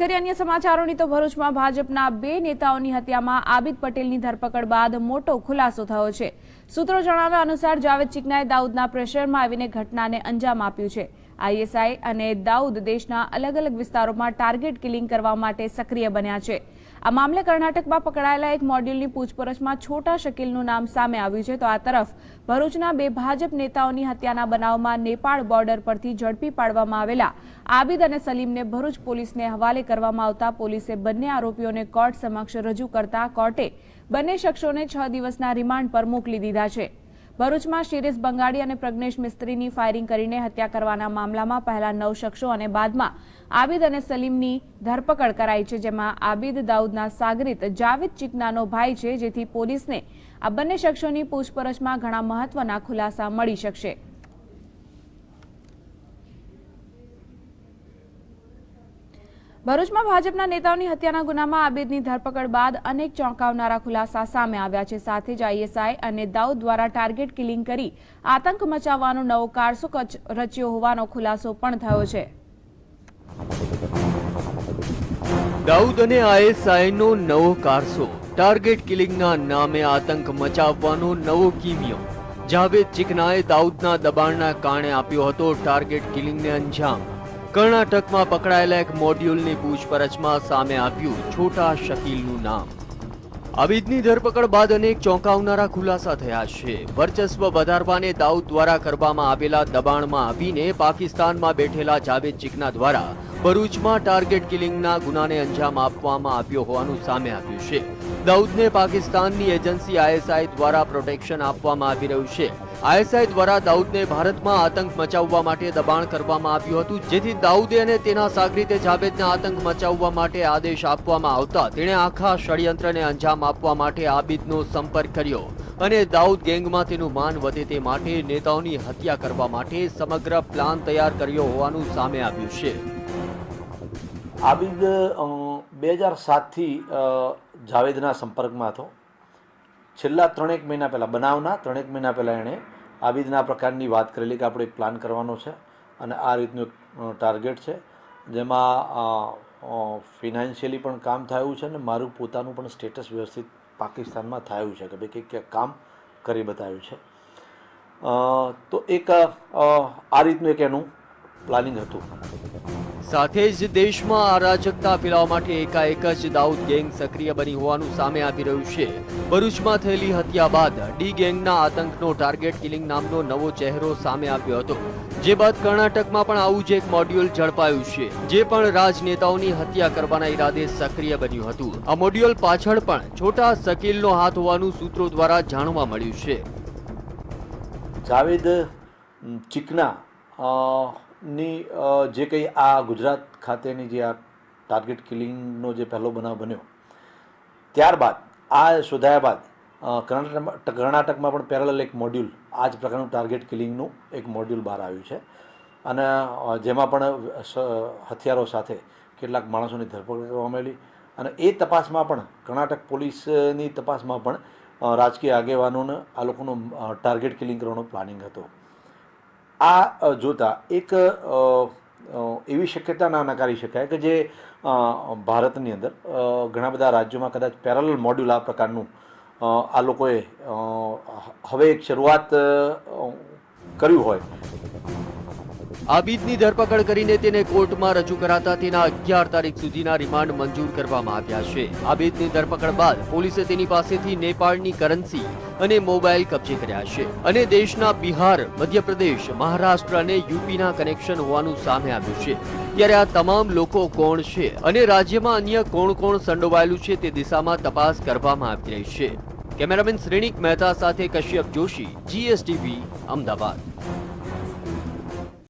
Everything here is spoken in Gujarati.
કરીએ અન્ય સમાચારોની તો ભરૂચમાં ભાજપના બે નેતાઓની હત્યામાં આબિદ પટેલની ધરપકડ બાદ મોટો ખુલાસો થયો છે. સૂત્રો જણાવ્યા અનુસાર જાવેદ ચિકનાએ દાઉદના પ્રેશરમાં આવીને ઘટનાને અંજામ આપ્યું છે. આઈએસઆઈ અને દાઉદ દેશના અલગ અલગ વિસ્તારોમાં ટાર્ગેટ કિલિંગ કરવા માટે સક્રિય બન્યા છે. આ મામલે કર્ણાટકમાં પકડાયેલા એક મોડ્યુલની પૂછપરછમાં છોટા શકીલનું નામ સામે આવ્યું છે. તો આ તરફ ભરૂચના બે ભાજપ નેતાઓની હત્યાના બનાવમાં નેપાળ બોર્ડર પરથી ઝડપી પાડવામાં આવેલા આબિદ અને સલીમને ભરૂચ પોલીસને હવાલે કરવામાં આવતા પોલીસે બંને આરોપીઓને કોર્ટ સમક્ષ રજૂ કરતા કોર્ટે બંને શખ્સોને છ દિવસના રિમાન્ડ પર મોકલી દીધા છે. ભરૂચમાં શિરીષ બંગાળી અને પ્રજ્ઞેશ મિસ્ત્રીની ફાયરિંગ કરીને હત્યા કરવાના મામલામાં પહેલા નવ શખ્સો અને બાદમાં આબિદ અને સલીમની ધરપકડ કરાઈ છે, જેમાં આબિદ દાઉદના સાગરીત જાવિદ ચિકનાનો ભાઈ છે, જેથી પોલીસને આ બંને શખ્સોની પૂછપરછમાં ઘણા મહત્વના ખુલાસા મળી શકશે. ભરૂચમાં ભાજપના નેતાઓની હત્યાના ગુનામાં આબેદની ધરપકડ બાદ અનેક ચોંકાવનારા ખુલાસા સામે આવ્યા છે. સાથે જ આઈએસઆઈ અને દાઉદ દ્વારા ટાર્ગેટ કિલિંગ કરી આતંક મચાવવાનો નવો કારસો રચ્યો હોવાનો ખુલાસો પણ થયો છે. દાઉદ અને આઈએસઆઈનો નવો કારસો, ટાર્ગેટ કિલિંગના નામે આતંક મચાવવાનો નવો કિમિયો. જાવેદ ચિકનાએ દાઉદના દબાણના કારણે આપ્યો હતો ટાર્ગેટ કિલિંગને અંજામ. કર્ણાટકમાં પકડાયેલા એક મોડ્યુલની પૂછપરછમાં સામે આવ્યું છોટા શકીલનું નામ. આબિદની ધરપકડ બાદ અનેક ચોંકાવનારા ખુલાસા થયા છે. વર્ચસ્વ વધારવાને દાઉદ દ્વારા કરવામાં આવેલા દબાણમાં આવીને પાકિસ્તાનમાં બેઠેલા જાવેદ ચિકના દ્વારા ભરૂચમાં ટાર્ગેટ કિલિંગના ગુનાને અંજામ આપવામાં આવ્યો હોવાનું સામે આવ્યું છે. દાઉદને પાકિસ્તાનની એજન્સી આઈએસઆઈ દ્વારા પ્રોટેક્શન આપવામાં આવી રહ્યું છે. આઈએસઆઈ દ્વારા દાઉદને ભારતમાં આતંક મચાવવા માટે દબાણ કરવામાં આવ્યું હતું. જેથી દાઉદે અને તેના સાગરીતે જાવેદને આતંક મચાવવા માટે આદેશ આપવામાં આવતા તેણે આખા ષડયંત્રને અંજામ આપવા માટે આબિદનો સંપર્ક કર્યો અને દાઉદ ગેંગમાં તેનું માન વધે તે માટે નેતાઓની હત્યા કરવા માટે સમગ્ર પ્લાન તૈયાર કર્યો હોવાનું સામે આવ્યું છે. આબિદ બે હજાર સાતથી જાવેદના સંપર્કમાં હતો. છેલ્લા ત્રણેક મહિના પહેલાં, બનાવના ત્રણેક મહિના પહેલાં એણે આવી રીતના પ્રકારની વાત કરેલી કે આપણે એક પ્લાન કરવાનો છે અને આ રીતનું એક ટાર્ગેટ છે, જેમાં ફિનાન્શિયલી પણ કામ થયું છે અને મારું પોતાનું પણ સ્ટેટસ વ્યવસ્થિત પાકિસ્તાનમાં થયું છે કે ભાઈ કંઈક ક્યાંક કામ કરી બતાવ્યું છે. તો એક આ રીતનું એક એનું પ્લાનિંગ હતું. સાથે જ દેશમાં અરાજકતા ફેલાવવા માટે એકાએક જ દાઉદ ગેંગ સક્રિય બની હોવાનું સામે આવી રહ્યું છે. ભરૂચમાં થયેલી હત્યા બાદ ડી ગેંગના આતંકનો ટાર્ગેટ કિલિંગ નામનો નવો ચહેરો સામે આવ્યો હતો. જે બાદ કર્ણાટકમાં પણ આવું જ એક મોડ્યુલ ઝડપાયું છે. જે પણ રાજનેતાઓની હત્યા કરવાના ઈરાદે સક્રિય બન્યું હતું. આ મોડ્યુલ પાછળ પણ છોટા શકીલનો હાથ હોવાનું સૂત્રો દ્વારા જાણવા મળ્યું છે. જાવેદ ચિકના ની જે કંઈ આ ગુજરાત ખાતેની જે આ ટાર્ગેટ કિલિંગનો જે પહેલો બનાવ બન્યો, ત્યારબાદ, આ શોધાયા બાદ કર્ણાટકમાં કર્ણાટકમાં પણ પેરેલલ એક મોડ્યુલ આ જ પ્રકારનું ટાર્ગેટ કિલિંગનું એક મોડ્યુલ બહાર આવ્યું છે. અને જેમાં પણ હથિયારો સાથે કેટલાક માણસોની ધરપકડ કરવામાં આવેલી. અને એ તપાસમાં પણ, કર્ણાટક પોલીસની તપાસમાં પણ રાજકીય આગેવાનોને આ લોકોનો ટાર્ગેટ કિલિંગ કરવાનો પ્લાનિંગ હતો. આ જોતા એક એવી શક્યતા ના નકારી શકાય કે જે ભારતની અંદર ઘણા બધા રાજ્યોમાં કદાચ પેરેલલ મોડ્યુલ આ પ્રકારનું આ લોકોએ હવે એક શરૂઆત કર્યું હોય. આબિદની ધરપકડ કરીને તેને કોર્ટમાં રજૂ કરાતા તેના અગિયાર તારીખ સુધીના રિમાન્ડ મંજૂર કરવામાં આવ્યા છે. આબિદની ધરપકડ બાદ પોલીસે તેની પાસેથી નેપાળની કરન્સી અને મોબાઈલ કબજે કર્યા છે અને દેશના બિહાર, મધ્યપ્રદેશ, મહારાષ્ટ્ર અને યુપીના કનેક્શન હોવાનું સામે આવ્યું છે. ત્યારે આ તમામ લોકો કોણ છે અને રાજ્યમાં અન્ય કોણ કોણ સંડોવાયેલું છે તે દિશામાં તપાસ કરવામાં આવી રહી છે. કેમેરામેન શ્રેણિક મહેતા સાથે કશ્યપ જોશી, જીએસટીવી, અમદાવાદ.